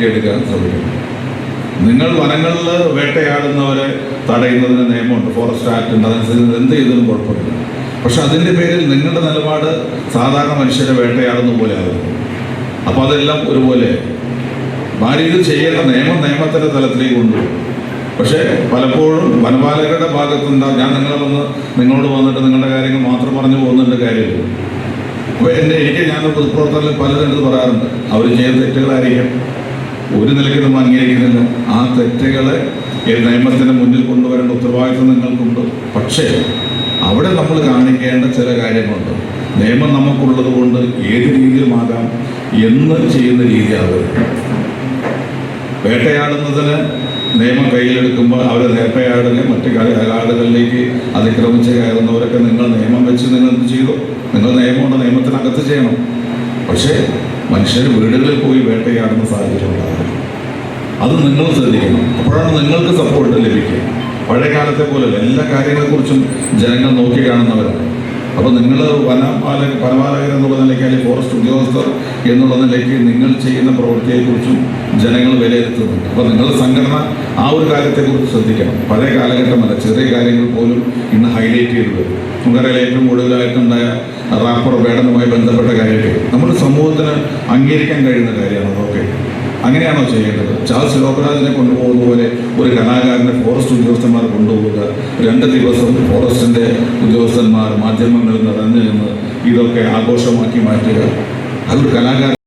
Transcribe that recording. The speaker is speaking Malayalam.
മാറ്റിയെടുക്കാൻ ശ്രമിക്കണം നിങ്ങൾ വനങ്ങളിൽ വേട്ടയാടുന്നവരെ തടയുന്നതിന് നിയമമുണ്ട്. ഫോറസ്റ്റ് ആക്ട് ഉണ്ട്. അതനുസരിച്ച് എന്ത് ചെയ്തതും കുഴപ്പമില്ല. പക്ഷെ അതിന്റെ പേരിൽ നിങ്ങളുടെ നിലപാട് സാധാരണ മനുഷ്യരെ വേട്ടയാടുന്ന പോലെ ആകുന്നു അപ്പോൾ അതെല്ലാം ഒരുപോലെ ഭാര്യ ഇത് ചെയ്യേണ്ട നിയമം നിയമത്തിന്റെ തലത്തിലേക്ക് കൊണ്ടുപോകും. പക്ഷേ പലപ്പോഴും വനപാലകരുടെ ഭാഗത്തുണ്ടാകും ഞാൻ നിങ്ങളെ വന്ന് നിങ്ങളോട് വന്നിട്ട് നിങ്ങളുടെ കാര്യങ്ങൾ മാത്രം പറഞ്ഞു പോകുന്നുണ്ട് കാര്യമില്ല. അപ്പോൾ എന്റെ എനിക്ക് ഞാൻ പൊതുപ്രവർത്തനത്തിൽ പലരും പറയാറുണ്ട് അവർ ചെയ്യുന്ന തെറ്റുകളായിരിക്കാം. ഒരു നിലയ്ക്ക് നമ്മൾ അംഗീകരിക്കുന്നില്ല. ആ തെറ്റുകളെ നിയമത്തിന് മുന്നിൽ കൊണ്ടുവരേണ്ട ഉത്തരവാദിത്വം നിങ്ങൾക്കുണ്ട്. പക്ഷേ അവിടെ നമ്മൾ കാണിക്കേണ്ട ചില കാര്യങ്ങളുണ്ട്. നിയമം നമുക്കുള്ളത് കൊണ്ട് ഏത് രീതിയിലുമാകാം എന്ന് ചെയ്യുന്ന രീതിയാകും വേട്ടയാടുന്നതിന് നിയമം കയ്യിലെടുക്കുമ്പോൾ അവരെ വേട്ടയാടുകയും മറ്റു കാ- കാടുകളിലേക്ക് അതിക്രമിച്ച് കയറുന്നവരൊക്കെ നിങ്ങൾ നിയമം വെച്ച് നിങ്ങൾ എന്ത് ചെയ്തു? നിങ്ങൾ നിയമമുണ്ട് നിയമത്തിനകത്ത് ചെയ്യണം. പക്ഷേ മനുഷ്യർ വീടുകളിൽ പോയി വേട്ടയാടുന്ന സാഹചര്യം ഉണ്ടാകും അത് നിങ്ങൾ ശ്രദ്ധിക്കണം. അപ്പോഴാണ് നിങ്ങൾക്ക് സപ്പോർട്ട് ലഭിക്കുക. പഴയ കാലത്തെ പോലെ എല്ലാ കാര്യങ്ങളെക്കുറിച്ചും ജനങ്ങൾ നോക്കി കാണുന്നവരാണ്. അപ്പോൾ നിങ്ങൾ വനപാലക വനപാലകർ എന്നുള്ള നിലയ്ക്ക് അല്ലെങ്കിൽ ഫോറസ്റ്റ് ഉദ്യോഗസ്ഥർ എന്നുള്ള നിലയ്ക്ക് നിങ്ങൾ ചെയ്യുന്ന പ്രവൃത്തിയെക്കുറിച്ചും ജനങ്ങൾ വിലയിരുത്തുന്നുണ്ട്. അപ്പോൾ നിങ്ങളുടെ സംഘടന ആ ഒരു കാര്യത്തെക്കുറിച്ച് ശ്രദ്ധിക്കണം. പഴയ കാലഘട്ടമല്ല ചെറിയ കാര്യങ്ങൾ പോലും ഇന്ന് ഹൈലൈറ്റ് ചെയ്ത് വരും നമുക്കറിയാം ഏറ്റവും കൂടുതലായിട്ടുണ്ടായ റാപ്പർ വേടനുമായി ബന്ധപ്പെട്ട കാര്യങ്ങൾ നമ്മുടെ സമൂഹത്തിന് അംഗീകരിക്കാൻ കഴിയുന്ന കാര്യമാണ് അതൊക്കെ. അങ്ങനെയാണോ ചെയ്യേണ്ടത്? ചാൾസ് ലോകരാജിനെ കൊണ്ടുപോകുന്ന പോലെ ഒരു കലാകാരനെ ഫോറസ്റ്റ് ഉദ്യോഗസ്ഥന്മാർ കൊണ്ടുപോവുക രണ്ട് ദിവസം ഫോറസ്റ്റിന്റെ ഉദ്യോഗസ്ഥന്മാർ മാധ്യമങ്ങളിൽ നിറഞ്ഞു നിന്ന് ഇതൊക്കെ ആഘോഷമാക്കി മാറ്റുക. അതൊരു കലാകാരൻ